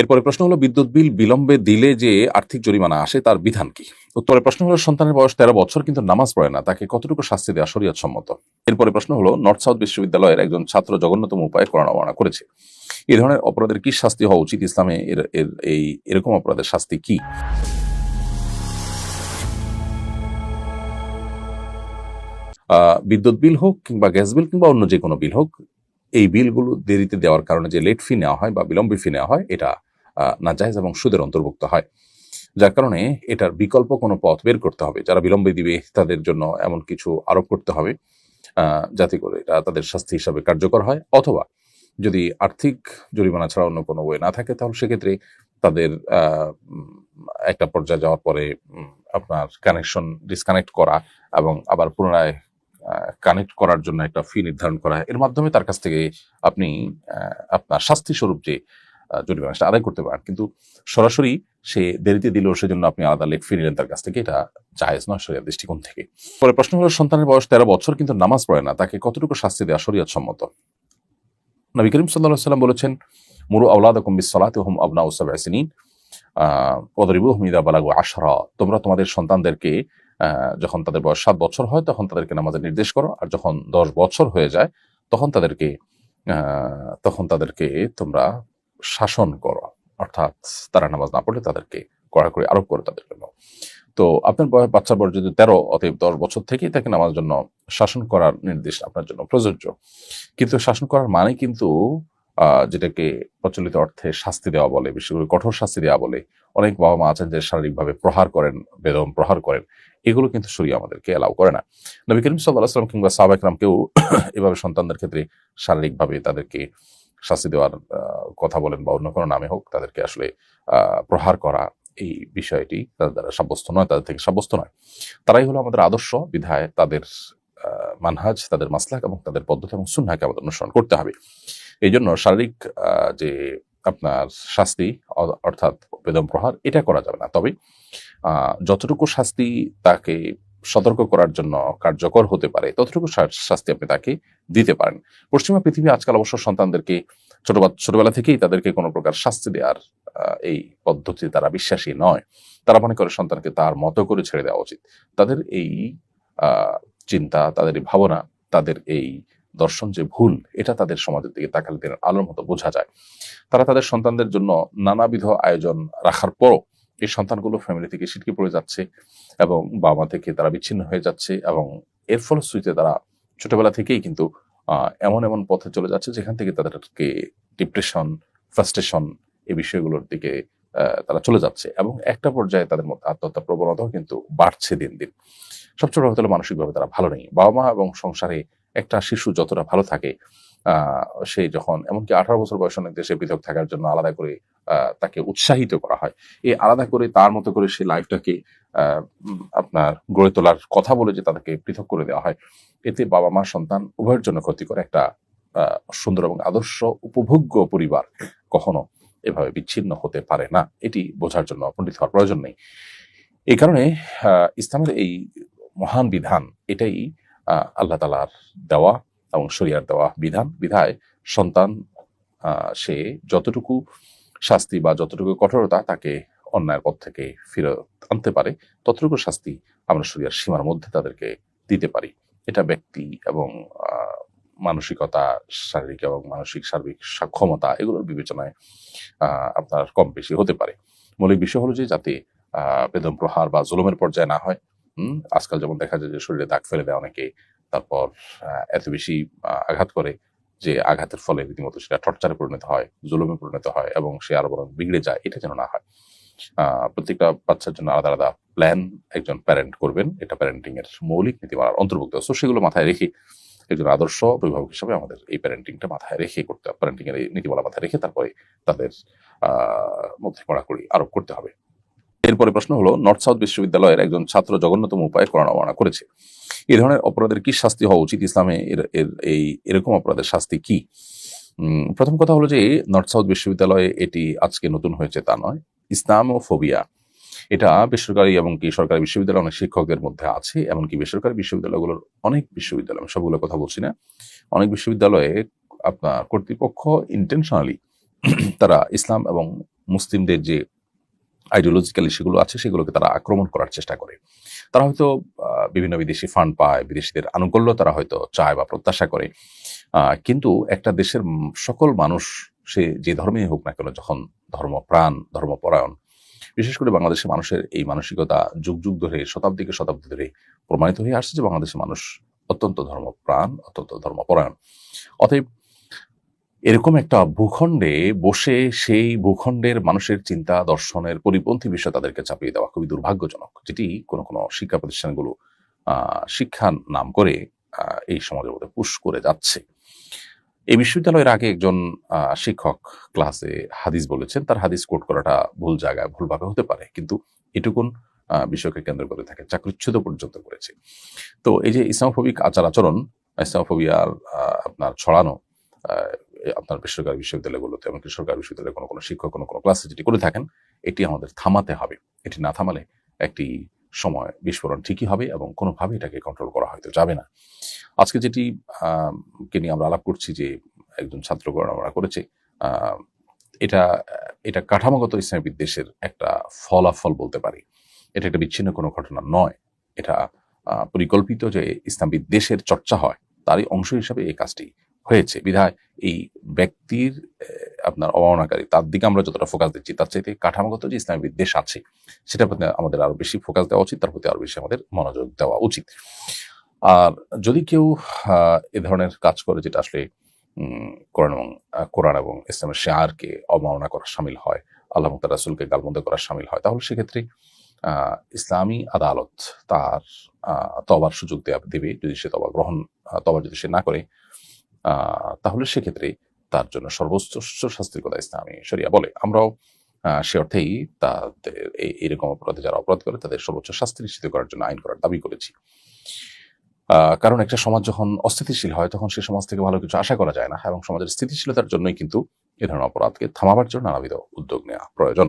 এরপরে প্রশ্ন হলো, বিদ্যুৎ বিল বিলম্বে দিলে যে আর্থিক জরিমানা আসে, তার বিধান কি? উত্তরে প্রশ্ন হলো, সন্তানের বয়স তেরো বছর, কিন্তু নামাজ পড়ে না, তাকে কতটুকু শাস্তি দেওয়া শরীয়ত সম্মত? এরপরে প্রশ্ন হলো, নর্থ সাউথ বিশ্ববিদ্যালয়ের একজন ছাত্র জঘন্যতম উপায়ে করোনা করেছে। এই ধরনের অপরাধের কি শাস্তি হওয়া উচিত ইসলামে? এর এই, এরকম অপরাধের শাস্তি কি? বিদ্যুৎ বিল হোক কিংবা গ্যাস বিল কিংবা অন্য যে কোনো বিল হোক, এই বিলগুলো দেরিতে দেওয়ার কারণে যে লেট ফি নেওয়া হয় বা বিলম্বে ফি নেওয়া হয়, এটা নাজায়েজ এবং সুদের অন্তর্ভুক্ত হয়। যার কারণে এটার বিকল্প কোনো পথ বের করতে হবে। যারা বিলম্বে দিবে, তাদের জন্য এমন কিছু আরোপ করতে হবে যাতে করে এটা তাদের শাস্তি হিসাবে কার্যকর হয়। অথবা যদি আর্থিক জরিমানা ছাড়া অন্য কোনো ওয়ে না থাকে, তাহলে সেক্ষেত্রে তাদের একটা পর্যায়ে যাওয়ার পরে আপনার কানেকশন ডিসকানেক্ট করা এবং আবার পুনরায় কানেক্ট করার জন্য একটা ফি নির্ধারণ করা। এর মাধ্যমে তার কাছ থেকে আপনি আপনার শাস্তি স্বরূপ যে জরিমানা আদায় করতে পারেন। কিন্তু সরাসরি সে দেরিতে দিলেও সেজন্য আপনি আলাদা লেট ফি নিলেন তার কাছ থেকে। এটা জায়েজ নয় শরিয়ার দৃষ্টিকোণ থেকে। পরে প্রশ্ন হলো, সন্তানের বয়স তেরো বছর কিন্তু নামাজ পড়ে না, তাকে কতটুকু শাস্তি দেওয়া শরীয়ত সম্মত নবী করিম সাল্লাহ সাল্লাম বলেছেন, মুরু আউলাদ কুম্বিস সালাতে হুম আবনা উসাব আসিনিন পদরিবু হুমিদা বালাগু আশরা। তোমরা তোমাদের সন্তানদেরকে যখন তাদের বয়স সাত বছর হয়, তখন তাদেরকে নামাজের নির্দেশ করো। আর যখন দশ বছর হয়ে যায়, তখন তাদেরকে তখন তাদেরকে তোমরা শাসন করো, অর্থাৎ তারা নামাজ না পড়লে তাদেরকে কড়াকড়ি আরোপ করো তাদের জন্য। তো আপনার বাচ্চার বয়স যদি তেরো, অতএব দশ বছর থেকেই তাকে নামাজ জন্য শাসন করার নির্দেশ আপনার জন্য প্রযোজ্য। কিন্তু শাসন করার মানে কিন্তু যেটাকে প্রচলিত অর্থে শাস্তি দেওয়া বলে, বিশেষ করে কঠোর শাস্তি দেওয়া বলে, অনেক বাবা মা আছেন যে শারীরিকভাবে প্রহার করেন, বেদম প্রহার করেন, এগুলো কিন্তু শরীর আমাদেরকে এলাও করে না। নবী করিম সাল্লাহ সাল্লাম কিংবা সাহাবাকরামকেও এভাবে সন্তানদের ক্ষেত্রে শারীরিকভাবে তাদেরকে শাস্তি দেওয়ার কথা বলেন বা অন্য কোনো নামে হোক, তাদেরকে আসলে প্রহার করা এই বিষয়টি তাদের দ্বারা সাব্যস্ত নয়, তাদের থেকে সাব্যস্ত নয়। তারাই হলো আমাদের আদর্শ বিধায় তাদের মানহাজ, তাদের মাসলাক এবং তাদের পদ্ধতি এবং সুন্নাকে আমাদের অনুসরণ করতে হবে। এই জন্য শারীরিক যে আপনার শাস্তি অর্থাৎ বেদম প্রহার, এটা করা যাবে না। তবে যতটুকু শাস্তি তাকে সতর্ক করার জন্য কার্যকর হতে পারে। ততটুকু শাস্তি আপনি তাকে দিতে পারেন। পশ্চিমা পৃথিবী আজকাল অবশ্য সন্তানদেরকে ছোট ছোটবেলা থেকেই তাদেরকে কোনো প্রকার শাস্তি দেওয়ার এই পদ্ধতি তারা বিশ্বাসী নয়। তারা মনে করে সন্তানকে তার মতো করে ছেড়ে দেওয়া উচিত। তাদের এই চিন্তা, তাদের এই ভাবনা, তাদের এই দর্শন যে ভুল, এটা তাদের সমাজের দিকে তাকালে দিনের আলোর মতো বোঝা যায়। তারা তাদের সন্তানদের জন্য নানাবিধ আয়োজন রাখার পরও এই সন্তানগুলো ফ্যামিলি থেকে ছিটকে পড়ে যাচ্ছে এবং বাবা থেকে তারা বিচ্ছিন্ন হয়ে যাচ্ছে এবং এর ফলশ্রুতিতে তারা ছোটবেলা থেকেই কিন্তু এমন এমন পথে চলে যাচ্ছে যেখান থেকে তাদেরকে ডিপ্রেশন ফ্রাস্ট্রেশন এই বিষয়গুলোর দিকে তারা চলে যাচ্ছে এবং একটা পর্যায়ে তাদের মধ্যে আত্মহত্যা প্রবণতাও কিন্তু বাড়ছে দিন দিন। সবচেয়ে বড় হলো মানসিকভাবে তারা ভালো নেই। বাবা মা এবং সংসারে একটা শিশু যতটা ভালো থাকে আহ, সে যখন এমনকি আঠারো বছর বয়স অনেক দেশে পৃথক থাকার জন্য আলাদা করে তাকে উৎসাহিত করা হয়। এই আলাদা করে তার মতো করে সেই লাইফটাকে আপনার গড়ে তোলার কথা বলে যে তাদেরকে পৃথক করে দেওয়া হয়। এতে বাবা মা সন্তান উভয়ের জন্য ক্ষতিকর একটা সুন্দর এবং আদর্শ উপভোগ্য পরিবার কখনো এভাবে বিচ্ছিন্ন হতে পারে না। এটি বোঝার জন্য পণ্ডিত হওয়ার প্রয়োজন নেই। এই কারণে ইসলামের এই মহান বিধান এটাই আল্লাহ তালার দেওয়া। এবং শরিয়ার দেওয়া বিধান, বিধায় সন্তান সে যতটুকু শাস্তি বা যতটুকু কঠোরতা তাকে অন্যায়ের পথ থেকে ফিরত আনতে পারে, ততটুকু শাস্তি আমরা শরিয়ার সীমার মধ্যে তাদেরকে দিতে পারি। এটা ব্যক্তি এবং মানসিকতা, শারীরিক এবং মানসিক সার্বিক সক্ষমতা এগুলোর বিবেচনায় আপনার কম বেশি হতে পারে। মৌলিক বিষয় হলো যে যাতে বেদম প্রহার বা জুলুমের পর্যায়ে না হয় আজকাল যেমন দেখা যায় যে শরীরে দাগ ফেলে দেয় অনেকে তারপর এত বেশি আঘাত করে যে আঘাতের ফলে রীতিমতো সেটা টর্চারে পরিণত হয়, জুলুমে পরিণত হয় এবং সে আরও বরং বিগড়ে যায়, এটা যেন না হয়। প্রত্যেকটা বাচ্চার জন্য আলাদা আলাদা প্ল্যান একজন প্যারেন্ট করবেন, এটা প্যারেন্টিং এর মৌলিক নীতিমালার অন্তর্ভুক্ত। তো সেগুলো মাথায় রেখে একজন আদর্শ অভিভাবক হিসেবে আমাদের এই প্যারেন্টিংটা মাথায় রেখে করতে হবে। প্যারেন্টিং এর নীতিমালা মাথায় রেখে তারপরে তাদের মধ্যে কড়াকড়ি আরোপ করতে হবে। এরপরে প্রশ্ন হলো নর্থ সাউথ বিশ্ববিদ্যালয়ের একজন ছাত্র জঘন্যতম উপায়ে করোনা করেছে। এই ধরনের অপরাধের কি শাস্তি হওয়া উচিত ইসলামে? এর এই, এরকম অপরাধের শাস্তি কি? প্রথম কথা হলো যে, নর্থ সাউথ বিশ্ববিদ্যালয়ে এটি আজকে নতুন হয়েছে, তা নয়। ইসলাম ও ফোবিয়া এটা বেসরকারি এবং কি সরকারি বিশ্ববিদ্যালয় অনেক শিক্ষকদের মধ্যে আছে, এমনকি বেসরকারি বিশ্ববিদ্যালয়গুলোর অনেক বিশ্ববিদ্যালয়, আমি সবগুলো কথা বলছি না। অনেক বিশ্ববিদ্যালয়ে আপনার কর্তৃপক্ষ ইন্টেনশনালি তারা ইসলাম এবং মুসলিমদের যে আইডিওলজিক্যাল ইস্যুগুলো আছে, সেগুলোকে তারা আক্রমণ করার চেষ্টা করে। তারা হয়তো বিভিন্ন বিদেশি ফান্ড পায়, বিদেশিদের আনুকূল্য তারা হয়তো চায় বা প্রত্যাশা করে। কিন্তু একটা দেশের সকল মানুষ, সে যে ধর্মেই হোক না কেন, যখন ধর্মপ্রাণ, ধর্মপরায়ণ, বিশেষ করে বাংলাদেশের মানুষের এই মানসিকতা যুগ যুগ ধরে, শতাব্দীকে শতাব্দী ধরে প্রমাণিত হয়ে আসছে যে বাংলাদেশের মানুষ অত্যন্ত ধর্মপ্রাণ, অত্যন্ত ধর্মপরায়ণ। অতএব এরকম একটা ভূখণ্ডে বসে সেই ভূখণ্ডের মানুষের চিন্তা, দর্শনের পরিপন্থী বিষয় তাদেরকে চাপিয়ে দেওয়া খুবই দুর্ভাগ্যজনক, যেটি কোনো কোনো শিক্ষা প্রতিষ্ঠানগুলো শিক্ষার নাম করে এই সমাজের মধ্যে পুশ করে যাচ্ছে। এই বিশ্ববিদ্যালয়ের আগে একজন শিক্ষক ক্লাসে হাদিস বলেছেন, তার হাদিস কোট করাটা ভুল জায়গায় ভুলভাবে হতে পারে, কিন্তু এটুকুন বিষয়কে কেন্দ্র করে থাকে চাকরিচ্ছুত পর্যন্ত করেছে। তো এই যে ইসলামোফোবিক আচার আচরণ, ইসলামোফোবিয়ার আপনার ছড়ানো আপনার বেসরকারি বিশ্ববিদ্যালয়গুলোতে, এমনকি সরকারি বিশ্ববিদ্যালয়ে কোনো কোনো শিক্ষক, কোনো কোনো ক্লাসে যেটি করে থাকেন, এটি আমাদের থামাতে হবে। এটি না থামালে একটি সময় বিস্ফোরণ ঠিকই হবে এবং কোনোভাবে এটাকে কন্ট্রোল করা হয়তো যাবে না। আজকে যেটি কে নিয়ে আমরা আলাপ করছি যে একজন ছাত্র গণনা করেছে এটা এটা কাঠামোগত ইসলামী বিদ্বেষের একটা ফলাফল বলতে পারি। এটা একটা বিচ্ছিন্ন কোনো ঘটনা নয়। এটা পরিকল্পিত যে ইসলাম বিদ্বেষের চর্চা হয়, তারই অংশ হিসাবে এই কাজটি হয়েছে। বিধায় এই ব্যক্তির আপনার অবমাননাকারী, তার দিকে আমরা যতটা ফোকাস দিচ্ছি, তার চাইতে কাঠামোগত যে ইসলামী বিদ্বেষ আছে, সেটার প্রতি আমাদের আরও বেশি ফোকাস দেওয়া উচিত, তার প্রতি আরও বেশি আমাদের মনোযোগ দেওয়া উচিত। আর যদি কেউ এ ধরনের কাজ করে যেটা আসলে কোরআন এবং কোরআন এবং ইসলামের শেয়ারকে অবমাননা করা সামিল হয়, আল্লাহ মুক্তার রাসুলকে গালমন্দ করা সামিল হয়, তাহলে সেক্ষেত্রে ইসলামী আদালত তার তবার সুযোগ দেয়া, দেবে যদি সে তবা গ্রহণ তবা যদি সে না করে তাহলে সেক্ষেত্রে তার জন্য সর্বোচ্চ শাস্তির কথা ইসলামী শরিয়া বলে। আমরাও সে অর্থেই তাদের এইরকম অপরাধে যারা অপরাধ করে তাদের সর্বোচ্চ শাস্তি নিশ্চিত করার জন্য আইন করার দাবি করেছি। কারণ একটা সমাজ যখন অস্থিতিশীল হয় তখন সে সমাজ থেকে ভালো কিছু আশা করা যায় না এবং সমাজের স্থিতিশীলতার জন্যই কিন্তু এ ধরনের অপরাধকে থামাবার জন্য নানাবিধ উদ্যোগ নেওয়া প্রয়োজন।